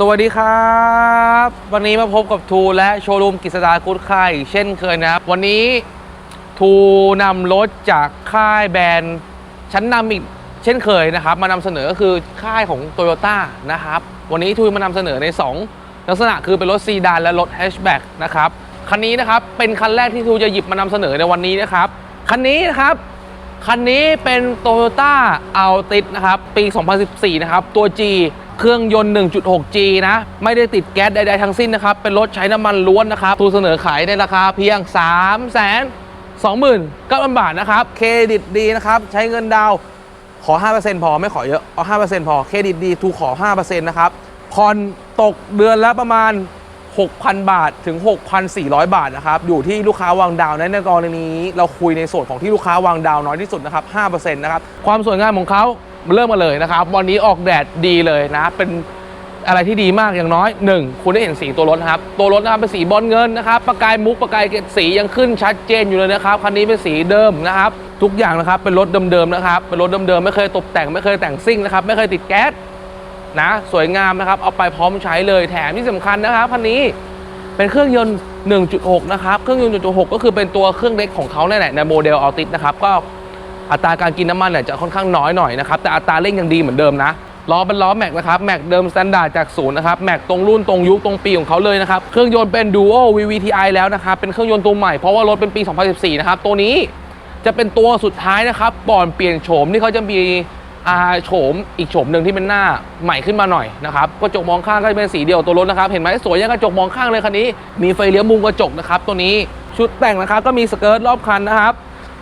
สวัสดีครับ วันนี้มาพบกับทูและโชว์รูมกิษดาคุดค่ายเช่นเคยนะครับ วันนี้ทูนำรถจากค่ายแบรนด์ ชั้นนำอีกเช่นเคยนะครับ มานำเสนอก็คือค่ายของ t o y ยต้นะครับ วันนี้ทูมานำเสนอใน 2 ลักษณะคือเป็นรถซีดานและรถแฮชแบ็กนะครับคันนี้นะครับเป็นคันแรกที่ทูจะหยิบมานำเสนอในวันนี้นะครับคันนี้นะครับคันนี้เป็น Toyota Altis นะครับปี 2014 นะครับตัว G เครื่องยนต์ 1.6G นะ ไม่ได้ติดแก๊สใดๆทั้งสิ้นนะครับ เป็นรถใช้น้ำมันล้วนนะครับทูเสนอขายในราคาเพียง3 2 9 0 0 0 บาทนะครับ เครดิตดีนะครับ ใช้เงินดาวขอ 5%พอไม่ขอเยอะ เอา 5%พอ เครดิตดีทูขอ 5%นะครับผ่อนตกเดือนละประมาณ 6,000 บาทถึง 6,400 บาทนะครับ อยู่ที่ลูกค้าวางดาวในในกรณีนี้ เราคุยในส่วนของที่ลูกค้าวางดาวน้อยที่สุดนะครับ 5%นะครับ ความสวยงามของเขา เริ่มมาเลยนะครับ วันนี้ออกแดดดีเลยนะ เป็นอะไรที่ดีมากอย่างน้อย 1 คุณได้เห็นสีตัวรถครับ ตัวรถนะครับเป็นสีบอลเงินนะครับประกายมุกประกายสียังขึ้นชัดเจนอยู่เลยนะครับคันนี้เป็นสีเดิมนะครับ ทุกอย่างนะครับเป็นรถเดิมๆนะครับเป็นรถเดิมๆไม่เคยตกแต่งไม่เคยแต่งซิ่งนะครับไม่เคยติดแก๊สนะสวยงามนะครับเอาไปพร้อมใช้เลยแถมที่สำคัญนะครับคันนี้เป็นเครื่องยนต์ 1.6 นะครับ เครื่องยนต์ 1.6 ก็คือเป็นตัวเครื่องเล็กของเขาเนี่ยแหละในโมเดลอัลติสนะครับ ก็ อัตราการกินน้ำมันเนี่ยจะค่อนข้างน้อยหน่อยนะครับแต่อัตราเร่งยังดีเหมือนเดิมนะล้อเป็นล้อแม็กนะครับแม็กเดิมสแตนดาร์ดจากศูนย์นะครับแม็กตรงรุ่นตรงยุคตรงปีของเขาเลยนะครับเครื่องยนต์เป็น Duo VVTi แล้วนะครับเป็นเครื่องยนต์ตัวใหม่เพราะว่ารถเป็นปี 2014 นะครับตัวนี้จะเป็นตัวสุดท้ายนะครับก่อนเปลี่ยนโฉมที่เขาจะมีอาโฉมอีกโฉมหนึ่งที่เป็นหน้าใหม่ขึ้นมาหน่อยนะครับกระจกมองข้างก็จะเป็นสีเดียวตัวรถนะครับเห็นไหมสวยยังกระจกมองข้างเลยคันนี้ มีไฟเลี้ยวมุมกระจกนะครับตัวนี้ชุดแต่งนะครับก็มีสเกิร์ตรอบคันนะครับ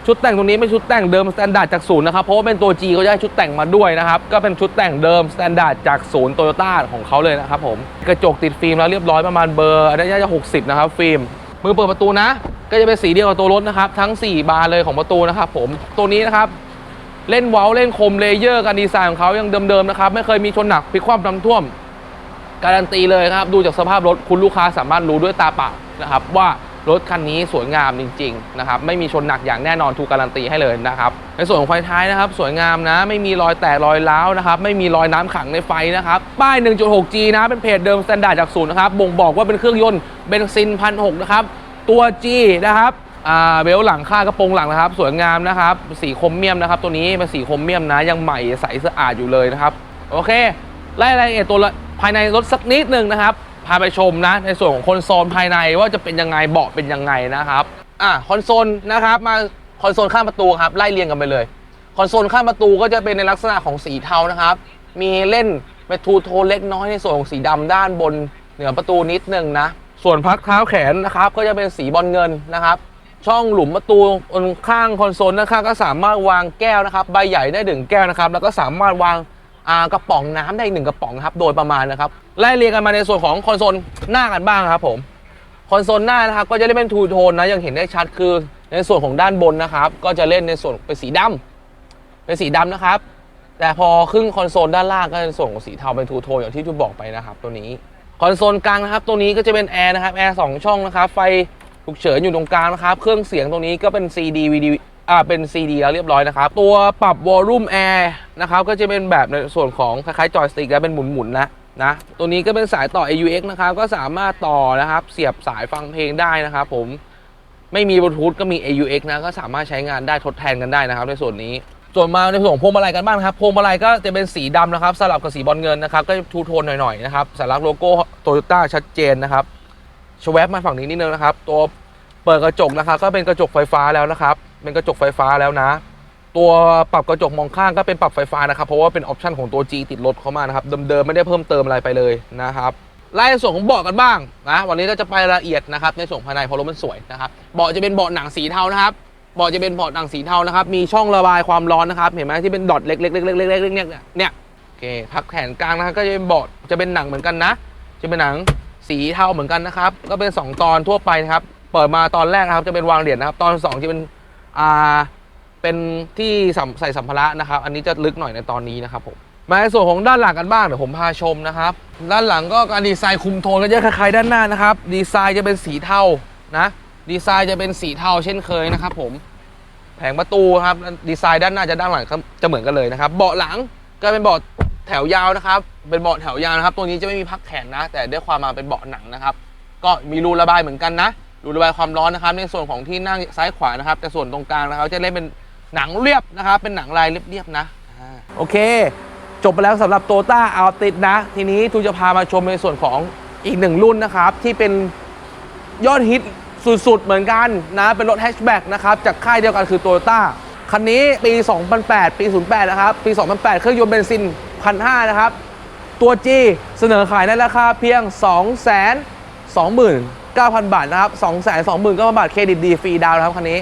ชุดแต่งตรงนี้เป็นชุดแต่งเดิมสแตนดาร์ดจากศูนย์นะครับเพราะว่าเป็นตัว G เขาจะให้ชุดแต่งมาด้วยนะครับก็เป็นชุดแต่งเดิมสแตนดาร์ดจากศูนย์โตโยต้าของเขาเลยนะครับผมกระจกติดฟิล์มแล้วเรียบร้อยประมาณเบอร์อันนี้น่าจะ60 นะครับฟิล์มมือเปิดประตูนะ ก็จะเป็นสีเดียวกับตัวรถนะครับทั้ง 4 บานเลยของประตูนะครับผมตัวนี้นะครับเล่นเว้าเล่นคมเลเยอร์การดีไซน์ของเขายังเดิมๆนะครับไม่เคยมีชนหนักพลิกคว่ำน้ำท่วม การันตีเลยครับดูจากสภาพรถคุณลูกค้าสามารถรู้ด้วยตาเปล่านะครับว่า รถคันนี้สวยงามจริงๆนะครับไม่มีชนหนักอย่างแน่นอนถูกการันตีให้เลยนะครับในส่วนของไฟท้ายนะครับสวยงามนะไม่มีรอยแตกรอยร้าวนะครับไม่มีรอยน้ำขังในไฟนะครับป้าย 1.6G นะเป็นเพจเดิมสแตนดาร์ดจากศูนย์นะครับบ่งบอกว่าเป็นเครื่องยนต์เบนซินพันหนะครับตัว G นะครับเบลต์หลังค่ากระโปรงหลังนะครับ สวยงามนะครับ สีคมเมียมนะครับ ตัวนี้เป็นสีคมเมียมนะ ยังใหม่ใสสะอาดอยู่เลยนะครับ โอเคไล่รายละเอียดตัวละภายในรถสักนิดหนึ่งนะครับ พาไปชมนะ ในส่วนของคอนโซลภายในว่าจะเป็นยังไงเบาะเป็นยังไงนะครับอะคอนโซลนะครับมาคอนโซลข้างประตูครับไล่เรียงกันไปเลย คอนโซลข้างประตูก็จะเป็นในลักษณะของสีเทานะครับ มีเล่นเป็นทูโทนเล็กน้อยในส่วนของสีดำด้านบนเหนือประตูนิดนึงนะส่วนพักเท้าแขนนะครับก็จะเป็นสีบอลเงินนะครับช่องหลุมประตูบนข้างคอนโซลนะครับก็สามารถวางแก้วนะครับ ใบใหญ่ได้หนึ่งแก้วนะครับ แล้วก็สามารถวาง กระป๋องน้ำได้อีกหนึ่งกระป๋องครับโดยประมาณนะครับไล่เรียงกันมาในส่วนของคอนโซลหน้ากันบ้างครับผมคอนโซลหน้านะครับก็จะเล่นเป็นทูโทนนะยังเห็นได้ชัดคือในส่วนของด้านบนนะครับก็จะเล่นในส่วนเป็นสีดำเป็นสีดำนะครับ แต่พอขึ้นคอนโซลด้านล่างก็เป็นส่วนของสีเทาเป็นทูโทนอย่างที่ทูบอกไปนะครับตัวนี้คอนโซลกลางนะครับตัวนี้ก็จะเป็นแอร์นะครับแอร์สองช่องนะครับไฟฉุกเฉินอยู่ตรงกลางนะครับ เครื่องเสียงตรงนี้ก็เป็น CD VD อ่าเป็น CD แล้วเรียบร้อยนะครับ ตัวปรับวอลลุ่มแอร์นะครับก็จะเป็นแบบในส่วนของคล้ายๆจอยสติ๊กแล้วเป็นหมุนๆนะนะตัวนี้ก็เป็นสายต่อ AUX นะครับก็สามารถต่อนะครับเสียบสายฟังเพลงได้นะครับผมไม่มีบลูทูธก็มี AUX นะก็สามารถใช้งานได้ทดแทนกันได้นะครับในส่วนนี้ ส่วนมาในส่วนของพวงมาลัยกันบ้างครับพวงมาลัยก็จะเป็นสีดำนะครับสลับกับสีบอลเงินนะครับก็ทูโทนหน่อยๆนะครับสัญลักษณ์โลโก้โตโยต้าชัดเจนนะครับชแวบมาฝั่งนี้นิดนึงนะครับ ตัว เปิดกระจกนะครับก็เป็นกระจกไฟฟ้าแล้วนะครับ เป็นกระจกไฟฟ้าแล้วนะ ตัวปรับกระจกมองข้างก็เป็นปรับไฟฟ้านะครับ เพราะว่าเป็นออปชันของตัว G ติดรถเข้ามานะครับ เดิมๆไม่ได้เพิ่มเติมอะไรไปเลยนะครับไล่ส่วนของเบาะกันบ้างนะวันนี้ก็จะไปละเอียดนะครับในส่วนภายในเพราะรถมันสวยนะครับเบาะจะเป็นเบาะหนังสีเทานะครับเบาะจะเป็นเบาะหนังสีเทานะครับมีช่องระบายความร้อนนะครับ เห็นไหมที่เป็นดอทเล็กๆๆๆๆๆเนี่ยเนี่ยโอเคพักแขนกลางนะครับก็จะเป็นเบาะจะเป็นหนังเหมือนกันนะ จะเป็นหนังสีเทาเหมือนกันนะครับ ก็เป็น 2 ตอนทั่วไปนะครับ เปิดมาตอนแรกนะครับจะเป็นวางเหรียญนะครับ ตอน2จะเป็นอ่าเป็นที่ใส่สัมภาระนะครับ อันนี้จะลึกหน่อยในตอนนี้นะครับผมมาในส่วนของด้านหลังกันบ้างเดี๋ยวผมพาชมนะครับ ด้านหลังก็การดีไซน์คุมโทนก็จะคล้ายๆด้านหน้านะครับ ดีไซน์จะเป็นสีเทานะดีไซน์จะเป็นสีเทาเช่นเคยนะครับ ผมแผงประตูครับดีไซน์ด้านหน้าจะด้านหลังจะเหมือนกันเลยนะครับ เบาะหลังก็เป็นเบาะแถวยาวนะครับ เป็นเบาะแถวยาวนะครับ ตัวนี้จะไม่มีพักแขนนะ แต่ด้วยความมาเป็นเบาะหนังนะครับ ก็มีรูระบายเหมือนกันนะ รูระบายความร้อนนะครับ ในส่วนของที่นั่งซ้ายขวานะครับ แต่ส่วนตรงกลางนะครับ จะเล่นเป็นหนังเรียบนะครับ เป็นหนังลายเรียบๆนะอ่าโอเค จบไปแล้วสำหรับโตต้าเอาติดนะ ทีนี้ทูจะพามาชมในส่วนของอีกหนึ่งรุ่นนะครับ ที่เป็นยอดฮิตสุดๆ เหมือนกันนะ เป็นรถแฮชแบ็กนะครับ จากค่ายเดียวกันคือโตโยต้าคันนี้ปี 2008 ปี 08 นะครับ ปี 2008 เครื่องยนต์เบนซิน 1,500 นะครับ ตัว G เสนอขายในราคาเพียง 29,000 บาทนะครับ229,000บาทเครดิตดีฟรีดาวนะครับคันนี้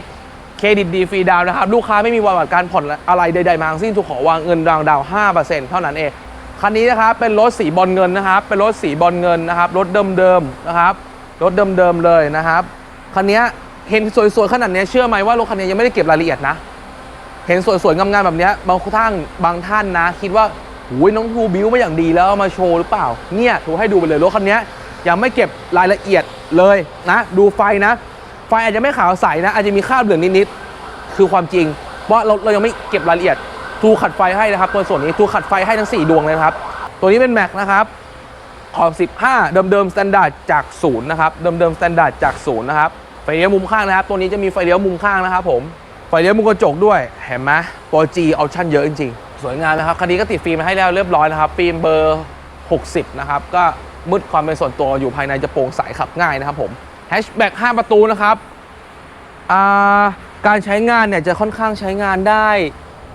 เครดิตดีฟรีดาวนะครับลูกค้าไม่มีประวัติการผ่อนอะไรใดๆมาทั้งสิ้นถูกขอวางเงินดาวน์ดาวน์5%เท่านั้นเองคันนี้นะครับเป็นรถสีบอลเงินนะครับ เป็นรถสีบอลเงินนะครับรถเดิมๆนะครับรถเดิมๆเลยนะครับคันนี้เห็นสวยๆขนาดนี้เชื่อไหมว่ารถคันนี้ยังไม่ได้เก็บรายละเอียดนะ เห็นสวยๆงามๆแบบนี้บางท่านบางท่านนะ คิดว่าหูยน้องทูบิวมาอย่างดีแล้วมาโชว์หรือเปล่าเนี่ยทูให้ดูไปเลยรถคันนี้ ยังไม่เก็บรายละเอียดเลยนะ ดูไฟนะ ไฟอาจจะไม่ขาวใสนะ อาจจะมีคราบเหลืองนิดๆคือความจริง เพราะเราเรายังไม่เก็บรายละเอียดทูขัดไฟให้นะครับ ตัวส่วนนี้ทูขัดไฟให้ทั้ง 4 ดวงเลยครับ ตัวนี้เป็นแม็กนะครับขอบ 15 เดิมๆสแตนดาร์ดจากศูนย์นะครับ เดิมๆสแตนดาร์ดจากศูนย์นะครับ ไฟเลี้ยวมุมข้างนะครับ ตัวนี้จะมีไฟเลี้ยวมุมข้างนะครับ ผม ไฟเลี้ยวมุมกระจกด้วย เห็นไหมโปรจีออปชั่นเยอะจริงๆ สวยงามนะครับ คันนี้ก็ติดฟิล์มมาให้แล้วเรียบร้อยนะครับ ฟิล์มเบอร์ 60 นะครับ ก็ มืดความเป็นส่วนตัวอยู่ภายในจะโปร่งใสขับง่ายนะครับผมแฮชแบ็ก5ประตูนะครับาการใช้งานเนี่ยจะค่อนข้างใช้งานได้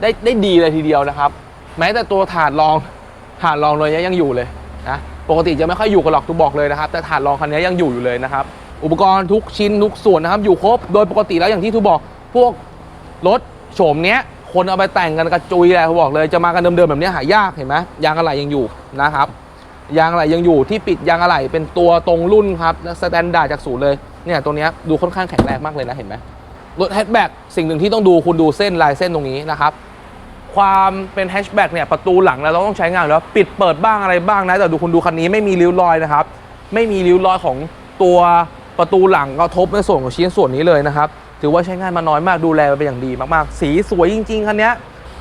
ได้ได้ดีเลยทีเดียวนะครับ แม้แต่ตัวถาดรองถาดรองเลยยังอยู่เลยนะปกติจะไม่ค่อยอยู่กันหรอกทุกบอกเลยนะครับ แต่ถาดรองคันนี้ยังอยู่อยู่เลยนะครับ อุปกรณ์ทุกชิ้นทุกส่วนนะครับอยู่ครบโดยปกติแล้วอย่างที่ทุกบอกพวกรถโฉมเนี้ยคนเอาไปแต่งกันกระจุยแหละทุกบอกเลยจะมากันเดิมๆแบบนี้หายากเห็นไหมยางอะไหล่ยังอยู่นะครับ ยางอะไหล่ยังอยู่ที่ปิดยางอะไหล่เป็นตัวตรงรุ่นครับสแตนดาร์ดจากศูนย์เลยเนี่ยตัวนี้ดูค่อนข้างแข็งแรงมากเลยนะเห็นไหมรถแฮชแบ็กสิ่งหนึ่งที่ต้องดูคุณดูเส้นลายเส้นตรงนี้นะครับความเป็นแฮชแบ็กเนี่ยประตูหลังเราต้องใช้งานแล้วปิดเปิดบ้างอะไรบ้างนะแต่ดูคุณดูคันนี้ไม่มีริ้วรอยนะครับไม่มีริ้วรอยของตัวประตูหลังกระทบในส่วนของชิ้นส่วนนี้เลยนะครับถือว่าใช้งานมาน้อยมากดูแลมาเป็นอย่างดีมากๆ สีสวยจริงๆคันนี้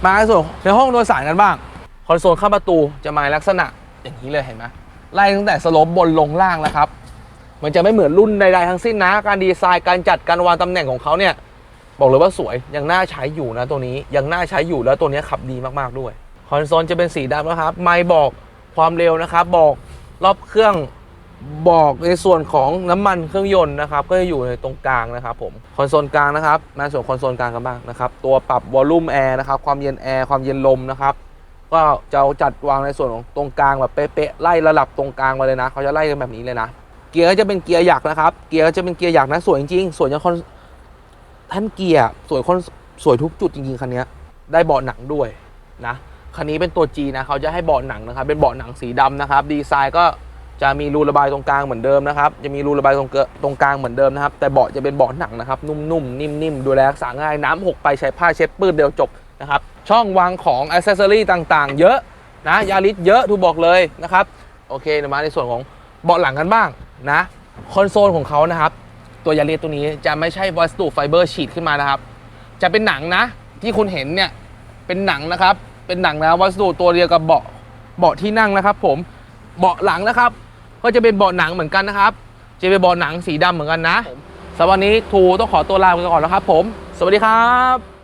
มาในส่วนในห้องโดยสารกันบ้างคอนโซลข้างประตูจะมาลักษณะ อย่างนี้เลยเห็นไหมไล่ตั้งแต่สโลปบนลงล่างนะครับ มันจะไม่เหมือนรุ่นใดๆทั้งสิ้นนะ การดีไซน์การจัดการวางตำแหน่งของเขาเนี่ย บอกเลยว่าสวยยังน่าใช้อยู่นะตัวนี้ยังน่าใช้อยู่แล้วตัวนี้ขับดีมากๆด้วยคอนโซลจะเป็นสีดำนะครับ ไม่บอกความเร็วนะครับ บอกรอบเครื่องบอกในส่วนของน้ำมันเครื่องยนต์นะครับ ก็จะอยู่ในตรงกลางนะครับผมคอนโซลกลางนะครับมาส่วนคอนโซลกลางกันบ้างนะครับ ตัวปรับวอลลุ่มแอร์นะครับ ความเย็นแอร์ความเย็นลมนะครับ ก็จะจัดวางในส่วนของตรงกลางแบบเป๊ะๆไล่ระดับตรงกลางมาเลยนะเขาจะไล่กันแบบนี้เลยนะเกียร์ก็จะเป็นเกียร์หยักนะครับ เกียร์ก็จะเป็นเกียร์หยักนะสวยจริงๆสวยอย่างคอนท่านเกียร์สวยคนสวยทุกจุดจริงๆคันนี้ได้เบาะหนังด้วยนะคันนี้เป็นตัว G นะเขาจะให้เบาะหนังนะครับ เป็นเบาะหนังสีดำนะครับ ดีไซน์ก็จะมีรูระบายตรงกลางเหมือนเดิมนะครับ จะมีรูระบายตรงเกตรงกลางเหมือนเดิมนะครับ แต่เบาะจะเป็นเบาะหนังนะครับ นุ่มๆ นิ่มๆ ดูแลรักษาง่าย น้ำหกไปใช้ผ้าเช็ดปื้ดเดียวจบนะครับ ช่องวางของอ c เซสซอรี่ต่างๆ เยอะนะยาริสเยอะทูบอกเลยนะครับ โอเคเดี๋ยวมาในส่วนของเบาะหลังกันบ้างนะคอนโซลของเขานะครับ ตัวยาริสตัวนี้จะไม่ใช่วัสดุไฟเบอร์ฉีดขึ้นมานะครับ จะเป็นหนังนะ ที่คุณเห็นเนี่ยเป็นหนังนะครับ เป็นหนังนะวัสดุตัวเดียวกับเบาะเบาะที่นั่งนะครับ ผมเบาะหลังนะครับ ก็จะเป็นเบาะหนังเหมือนกันนะครับ จะเป็นเบาะหนังสีดำเหมือนกันนะสำหรับวันนี้ทูต้องขอตัวลาไปก่อนแล้วครับ ผม สวัสดีครับ